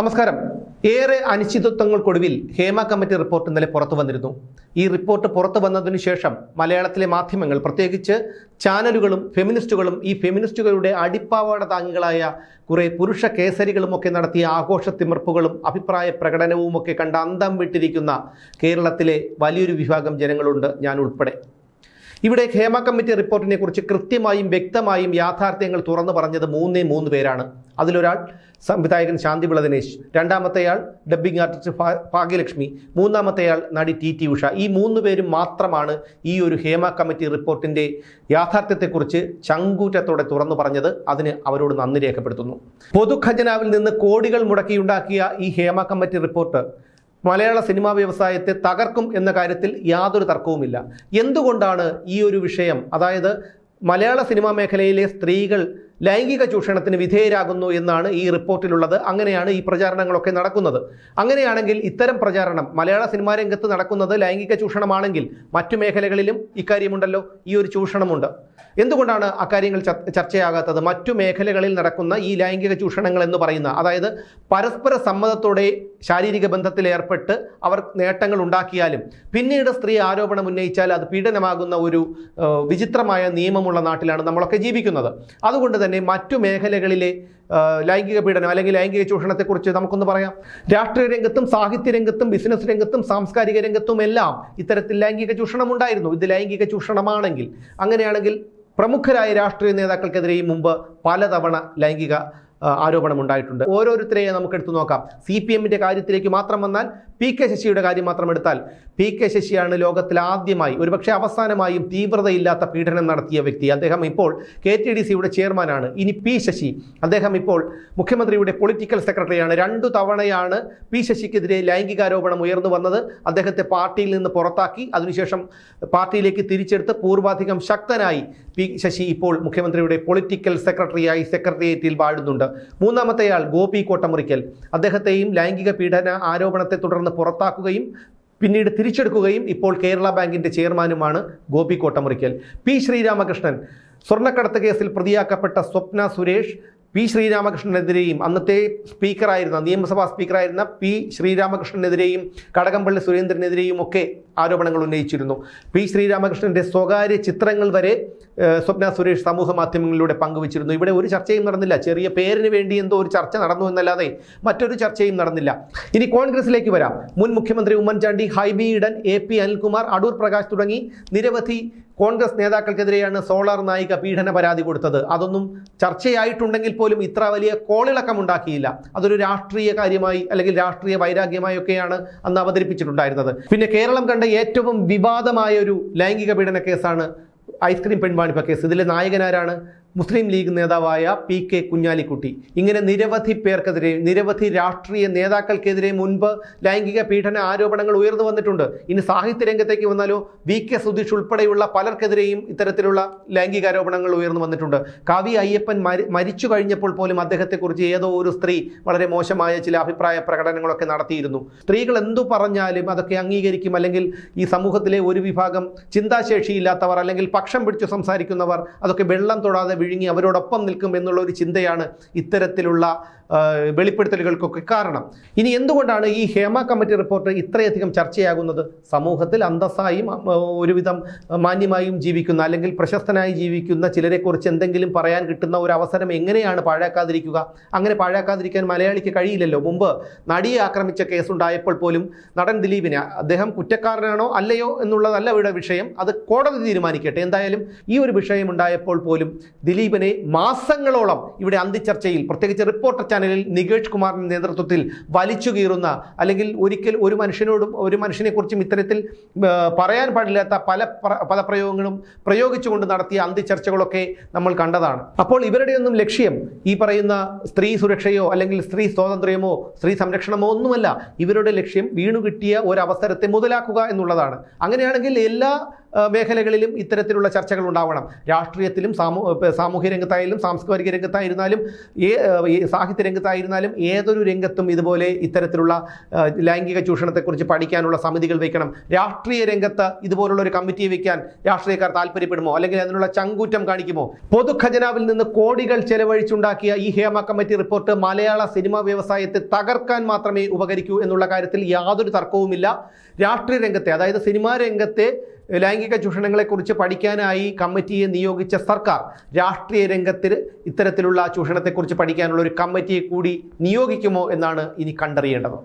നമസ്കാരം. ഏറെ അനിശ്ചിതത്വങ്ങൾക്കൊടുവിൽ Hema committee report ഇന്നലെ പുറത്തു വന്നിരുന്നു. ഈ റിപ്പോർട്ട് പുറത്തു വന്നതിനു ശേഷം മലയാളത്തിലെ മാധ്യമങ്ങൾ പ്രത്യേകിച്ച് ചാനലുകളും ഫെമിനിസ്റ്റുകളും ഈ ഫെമിനിസ്റ്റുകളുടെ അടിപ്പാവാട താങ്ങികളായ കുറെ പുരുഷ കേസരികളും ഒക്കെ നടത്തിയ ആഘോഷ തിമിർപ്പുകളും അഭിപ്രായ പ്രകടനവും ഒക്കെ കണ്ട് അന്തം വിട്ടിരിക്കുന്ന കേരളത്തിലെ വലിയൊരു വിഭാഗം ജനങ്ങളുണ്ട് ഞാൻ ഉൾപ്പെടെ ഇവിടെ ഹേമ കമ്മിറ്റി റിപ്പോർട്ടിനെ കുറിച്ച് കൃത്യമായും വ്യക്തമായും യാഥാർത്ഥ്യങ്ങൾ തുറന്നു പറഞ്ഞത് മൂന്നേ മൂന്ന് പേരാണ്. അതിലൊരാൾ സംവിധായകൻ ശാന്തിവിള ദിനേശ് രണ്ടാമത്തെയാൾ ഡബ്ബിംഗ് ആർട്ടിസ്റ്റ് ഭാഗ്യലക്ഷ്മി മൂന്നാമത്തെയാൾ നടി ടി ടി ഉഷ. ഈ മൂന്ന് പേരും മാത്രമാണ് ഈ ഒരു ഹേമ കമ്മിറ്റി റിപ്പോർട്ടിന്റെ യാഥാർത്ഥ്യത്തെക്കുറിച്ച് ചങ്കൂറ്റത്തോടെ തുറന്നു പറഞ്ഞത്. അതിന് അവരോട് നന്ദി രേഖപ്പെടുത്തുന്നു. പൊതുഖജനാവിൽ നിന്ന് കോടികൾ മുടക്കിയുണ്ടാക്കിയ ഈ Hema committee report Malayala cinema വ്യവസായത്തെ തകർക്കും എന്ന കാര്യത്തിൽ യാതൊരു തർക്കവുമില്ല. എന്തുകൊണ്ടാണ് ഈ ഒരു വിഷയം? അതായത് മലയാള സിനിമാ മേഖലയിലെ സ്ത്രീകൾ ലൈംഗിക ചൂഷണത്തിന് വിധേയരാകുന്നു എന്നാണ് ഈ റിപ്പോർട്ടിലുള്ളത്. അങ്ങനെയാണ് ഈ പ്രചാരണങ്ങളൊക്കെ നടക്കുന്നത്. അങ്ങനെയാണെങ്കിൽ ഇത്തരം പ്രചാരണം മലയാള സിനിമാ രംഗത്ത് നടക്കുന്നത് ലൈംഗിക ചൂഷണമാണെങ്കിൽ മറ്റു മേഖലകളിലും ഇക്കാര്യമുണ്ടല്ലോ ഈ ഒരു ചൂഷണമുണ്ട്. എന്തുകൊണ്ടാണ് അക്കാര്യങ്ങൾ ചർ- ചർച്ചയാകാത്തത്? മറ്റു മേഖലകളിൽ നടക്കുന്ന ഈ ലൈംഗിക ചൂഷണങ്ങൾ എന്ന് പറയുന്ന അതായത് പരസ്പര സമ്മതത്തോടെ ശാരീരിക ബന്ധത്തിൽ ഏർപ്പെട്ട് അവർ നേട്ടങ്ങൾ ഉണ്ടാക്കിയാലും പിന്നീട് സ്ത്രീ ആരോപണം ഉന്നയിച്ചാൽ അത് പീഡനമാകുന്ന ഒരു വിചിത്രമായ നിയമമുള്ള നാട്ടിലാണ് നമ്മളൊക്കെ ജീവിക്കുന്നത്. അതുകൊണ്ട് തന്നെ മറ്റു മേഖലകളിലെ ലൈംഗിക പീഡനം അല്ലെങ്കിൽ ലൈംഗിക ചൂഷണത്തെക്കുറിച്ച് നമുക്കൊന്ന് പറയാം. രാഷ്ട്രീയ രംഗത്തും സാഹിത്യ രംഗത്തും ബിസിനസ് രംഗത്തും സാംസ്കാരിക രംഗത്തും എല്ലാം ഇത്തരത്തിൽ ലൈംഗിക ചൂഷണം ഉണ്ടായിരുന്നു ഇത് ലൈംഗിക ചൂഷണമാണെങ്കിൽ അങ്ങനെയാണെങ്കിൽ പ്രമുഖരായ രാഷ്ട്രീയ നേതാക്കൾക്കെതിരെയും മുമ്പ് പലതവണ ലൈംഗിക ആരോപണം ഉണ്ടായിട്ടുണ്ട് ഓരോരുത്തരെയും നമുക്ക് എടുത്തു നോക്കാം. സി പി എമ്മിന്റെ കാര്യത്തിലേക്ക് മാത്രം വന്നാൽ പി കെ ശശിയുടെ കാര്യം മാത്രം എടുത്താൽ പി കെ ശശിയാണ് ലോകത്തിൽ ആദ്യമായി ഒരുപക്ഷെ അവസാനമായും തീവ്രതയില്ലാത്ത പീഡനം നടത്തിയ വ്യക്തി. അദ്ദേഹം ഇപ്പോൾ കെ ടി ഡി സിയുടെ ചെയർമാനാണ്. ഇനി പി ശശി. അദ്ദേഹം ഇപ്പോൾ മുഖ്യമന്ത്രിയുടെ പൊളിറ്റിക്കൽ സെക്രട്ടറിയാണ്. രണ്ടു തവണയാണ് പി ശശിക്കെതിരെ ലൈംഗികാരോപണം ഉയർന്നു വന്നത്. അദ്ദേഹത്തെ പാർട്ടിയിൽ നിന്ന് പുറത്താക്കി അതിനുശേഷം പാർട്ടിയിലേക്ക് തിരിച്ചെടുത്ത് പൂർവാധികം ശക്തനായി പി ശശി ഇപ്പോൾ മുഖ്യമന്ത്രിയുടെ പൊളിറ്റിക്കൽ സെക്രട്ടറിയായി സെക്രട്ടേറിയറ്റിൽ വാഴുന്നുണ്ട്. മൂന്നാമത്തെയാൾ ഗോപി കോട്ടമുറിക്കൽ. അദ്ദേഹത്തെയും ലൈംഗിക പീഡന ആരോപണത്തെ തുടർന്ന് പുറത്താക്കുകയും പിന്നീട് തിരിച്ചെടുക്കുകയും ഇപ്പോൾ കേരള ബാങ്കിന്റെ ചെയർമാനുമാണ് ഗോപി കോട്ടമുറിക്കൽ. പി ശ്രീരാമകൃഷ്ണൻ സ്വർണക്കടത്ത് കേസിൽ പ്രതിയാക്കപ്പെട്ട സ്വപ്ന സുരേഷ് പി ശ്രീരാമകൃഷ്ണനെതിരെയും അന്നത്തെ സ്പീക്കറായിരുന്ന നിയമസഭാ സ്പീക്കറായിരുന്ന പി ശ്രീരാമകൃഷ്ണനെതിരെയും കടകംപള്ളി സുരേന്ദ്രനെതിരെയും ഒക്കെ ആരോപണങ്ങൾ ഉന്നയിച്ചിരുന്നു. പി ശ്രീരാമകൃഷ്ണന്റെ സ്വകാര്യ ചിത്രങ്ങൾ വരെ സ്വപ്ന സുരേഷ് സമൂഹ മാധ്യമങ്ങളിലൂടെ പങ്കുവച്ചിരുന്നു. ഇവിടെ ഒരു ചർച്ചയും നടന്നില്ല. ചെറിയ പേരിന് വേണ്ടി എന്തോ ഒരു ചർച്ച നടന്നു എന്നല്ലാതെ മറ്റൊരു ചർച്ചയും നടന്നില്ല. ഇനി കോൺഗ്രസിലേക്ക് വരാം. മുൻ മുഖ്യമന്ത്രി ഉമ്മൻചാണ്ടി ഹൈബി ഈഡൻ എ പി അനിൽകുമാർ അടൂർ പ്രകാശ് തുടങ്ങി നിരവധി കോൺഗ്രസ് നേതാക്കൾക്കെതിരെയാണ് സോളാർ നായിക പീഡന പരാതി കൊടുത്തത്. അതൊന്നും ചർച്ചയായിട്ടുണ്ടെങ്കിൽ പോലും ഇത്ര വലിയ കോളിളക്കം ഉണ്ടാക്കിയില്ല. അതൊരു രാഷ്ട്രീയ കാര്യമായി അല്ലെങ്കിൽ രാഷ്ട്രീയ വൈരാഗ്യമായി ഒക്കെയാണ് അന്ന് അവതരിപ്പിച്ചിട്ടുണ്ടായിരുന്നത്. പിന്നെ കേരളം കണ്ട ഏറ്റവും വിവാദമായ ഒരു ലൈംഗിക പീഡന കേസാണ് ഐസ്ക്രീം പെൺവാണിപ്പ കേസ്. ഇതിലെ നായകനാരാണ് മുസ്ലിം ലീഗ് നേതാവായ പി കെ കുഞ്ഞാലിക്കുട്ടി. ഇങ്ങനെ നിരവധി പേർക്കെതിരെ നിരവധി രാഷ്ട്രീയ നേതാക്കൾക്കെതിരെ മുൻപ് ലൈംഗിക പീഡന ആരോപണങ്ങൾ ഉയർന്നു വന്നിട്ടുണ്ട്. ഇനി സാഹിത്യ രംഗത്തേക്ക് വന്നാലോ? വി കെ സുധീഷ് ഉൾപ്പെടെയുള്ള പലർക്കെതിരെയും ഇത്തരത്തിലുള്ള ലൈംഗിക ആരോപണങ്ങൾ ഉയർന്നു വന്നിട്ടുണ്ട്. കവി അയ്യപ്പൻ മരി മരിച്ചു കഴിഞ്ഞപ്പോൾ പോലും അദ്ദേഹത്തെക്കുറിച്ച് ഏതോ ഒരു സ്ത്രീ വളരെ മോശമായ ചില അഭിപ്രായ പ്രകടനങ്ങളൊക്കെ നടത്തിയിരുന്നു. സ്ത്രീകൾ എന്തു പറഞ്ഞാലും അതൊക്കെ അംഗീകരിക്കും. അല്ലെങ്കിൽ ഈ സമൂഹത്തിലെ ഒരു വിഭാഗം ചിന്താശേഷിയില്ലാത്തവർ അല്ലെങ്കിൽ പക്ഷം പിടിച്ചു സംസാരിക്കുന്നവർ അതൊക്കെ വെള്ളം തൊടാതെ വിഴുങ്ങി അവരോടൊപ്പം നിൽക്കും എന്നുള്ള ഒരു ചിന്തയാണ് ഇത്തരത്തിലുള്ള വെളിപ്പെടുത്തലുകൾക്കൊക്കെ കാരണം. ഇനി എന്തുകൊണ്ടാണ് ഈ ഹേമ കമ്മിറ്റി റിപ്പോർട്ട് ഇത്രയധികം ചർച്ചയാകുന്നത്? സമൂഹത്തിൽ അന്തസ്സായും ഒരുവിധം മാന്യമായും ജീവിക്കുന്ന അല്ലെങ്കിൽ പ്രശസ്തനായി ജീവിക്കുന്ന ചിലരെക്കുറിച്ച് എന്തെങ്കിലും പറയാൻ കിട്ടുന്ന ഒരു അവസരം എങ്ങനെയാണ് പാഴാക്കാതിരിക്കുക? അങ്ങനെ പാഴാക്കാതിരിക്കാൻ മലയാളിക്ക് കഴിയില്ലല്ലോ. മുമ്പ് നടിയെ ആക്രമിച്ച കേസുണ്ടായപ്പോൾ പോലും നടൻ ദിലീപിനെ അദ്ദേഹം കുറ്റക്കാരനാണോ അല്ലയോ എന്നുള്ളതല്ല ഇവിടെ വിഷയം. അത് കോടതി തീരുമാനിക്കട്ടെ. എന്തായാലും ഈ ഒരു വിഷയം ഉണ്ടായപ്പോൾ പോലും ദിലീപിനെ മാസങ്ങളോളം ഇവിടെ അന്തിച്ചർച്ചയിൽ പ്രത്യേകിച്ച് റിപ്പോർട്ടർ ചാനലിൽ നികേഷ് കുമാറിന്റെ നേതൃത്വത്തിൽ വലിച്ചു കീറുന്ന അല്ലെങ്കിൽ ഒരിക്കൽ ഒരു മനുഷ്യനോടും ഒരു മനുഷ്യനെക്കുറിച്ചും ഇത്തരത്തിൽ പറയാൻ പാടില്ലാത്ത പല പ്ര- പദപ്രയോഗങ്ങളും പ്രയോഗിച്ചുകൊണ്ട് നടത്തിയ അന്തിച്ചർച്ചകളൊക്കെ നമ്മൾ കണ്ടതാണ്. അപ്പോൾ ഇവരുടെയൊന്നും ലക്ഷ്യം ഈ പറയുന്ന സ്ത്രീ സുരക്ഷയോ അല്ലെങ്കിൽ സ്ത്രീ സ്വാതന്ത്ര്യമോ സ്ത്രീ സംരക്ഷണമോ ഒന്നുമല്ല. ഇവരുടെ ലക്ഷ്യം വീണു കിട്ടിയ ഒരു അവസരത്തെ മുതലാക്കുക എന്നുള്ളതാണ്. അങ്ങനെയാണെങ്കിൽ എല്ലാ മേഖലകളിലും ഇത്തരത്തിലുള്ള ചർച്ചകൾ ഉണ്ടാവണം. രാഷ്ട്രീയത്തിലും സാമൂ സാമൂഹ്യ രംഗത്തായാലും സാംസ്കാരിക രംഗത്തായിരുന്നാലും ഏ സാഹിത്യ രംഗത്തായിരുന്നാലും ഏതൊരു രംഗത്തും ഇതുപോലെ ഇത്തരത്തിലുള്ള ലൈംഗിക ചൂഷണത്തെക്കുറിച്ച് പഠിക്കാനുള്ള സമിതികൾ വയ്ക്കണം. രാഷ്ട്രീയ രംഗത്ത് ഇതുപോലുള്ള ഒരു കമ്മിറ്റി വയ്ക്കാൻ രാഷ്ട്രീയക്കാർ താല്പര്യപ്പെടുമോ? അല്ലെങ്കിൽ അതിനുള്ള ചങ്കൂറ്റം കാണിക്കുമോ? പൊതുഖജനാവിൽ നിന്ന് കോടികൾ ചെലവഴിച്ചുണ്ടാക്കിയ ഈ Hema committee report Malayala cinema വ്യവസായത്തെ തകർക്കാൻ മാത്രമേ ഉപകരിക്കൂ എന്നുള്ള കാര്യത്തിൽ യാതൊരു തർക്കവുമില്ല. രാഷ്ട്രീയ രംഗത്തെ അതായത് സിനിമാ രംഗത്തെ ലൈംഗിക ചൂഷണങ്ങളെക്കുറിച്ച് പഠിക്കാനായി കമ്മിറ്റിയെ നിയോഗിച്ച സർക്കാർ രാഷ്ട്രീയ രംഗത്തിൽ ഇത്തരത്തിലുള്ള ചൂഷണത്തെക്കുറിച്ച് പഠിക്കാനുള്ള ഒരു കമ്മിറ്റിയെ കൂടി നിയോഗിക്കുമോ എന്നാണ് ഇനി കണ്ടറിയേണ്ടത്.